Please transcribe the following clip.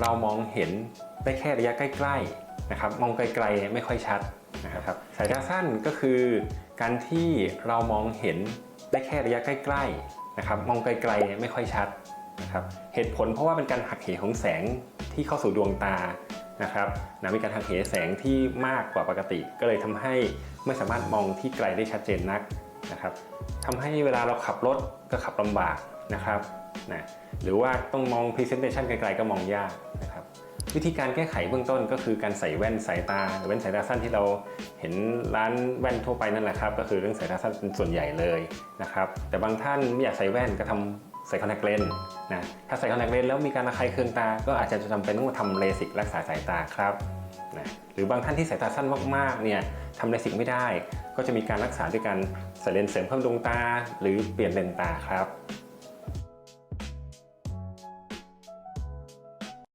เรามองเห็นได้แค่ระยะใกล้ๆนะครับมองไกลๆไม่ค่อยชัดนะครับสายตาสั้นก็คือ การที่เรามองเห็นได้แค่ระยะใกล้ๆนะครับมองไกลๆไม่ค่อยชัดนะครับเหตุผลเพราะว่าเป็นการหักเหของแสงที่เข้าสู่ดวงตานะครับนะมีการหักเหแสงที่มากกว่าปกติ ก็เลยทำให้ไม่สามารถมองที่ไกลได้ชัดเจนนักนะครับทำให้เวลาเราขับรถก็ขับลำบากนะครับ นะหรือว่าต้องมอง Presentation ไกลๆก็มองยากนะครับวิธีการแก้ไขเบื้องต้นก็คือการใส่แว่นสายตาหรือแว่นสายตาสั้นที่เราเห็นร้านแว่นทั่วไปนั่นแหละครับก็คือเรื่องสายตาสั้นเป็นส่วนใหญ่เลยนะครับแต่บางท่านไม่อยากใส่แว่นก็ทำใส่คอนแทคเลนส์นะถ้าใส่คอนแทคเลนส์แล้วมีการระคายเคืองตา ก็อาจจะจำเป็นต้องทำเลสิกรักษาสายตาครับนะหรือบางท่านที่สายตาสั้นมากๆเนี่ยทำเลสิกไม่ได้ ก็จะมีการรักษาด้วยการใส่เลนส์เสริมเพิ่มดวงตา หรือเปลี่ยนเลนส์ตาครับ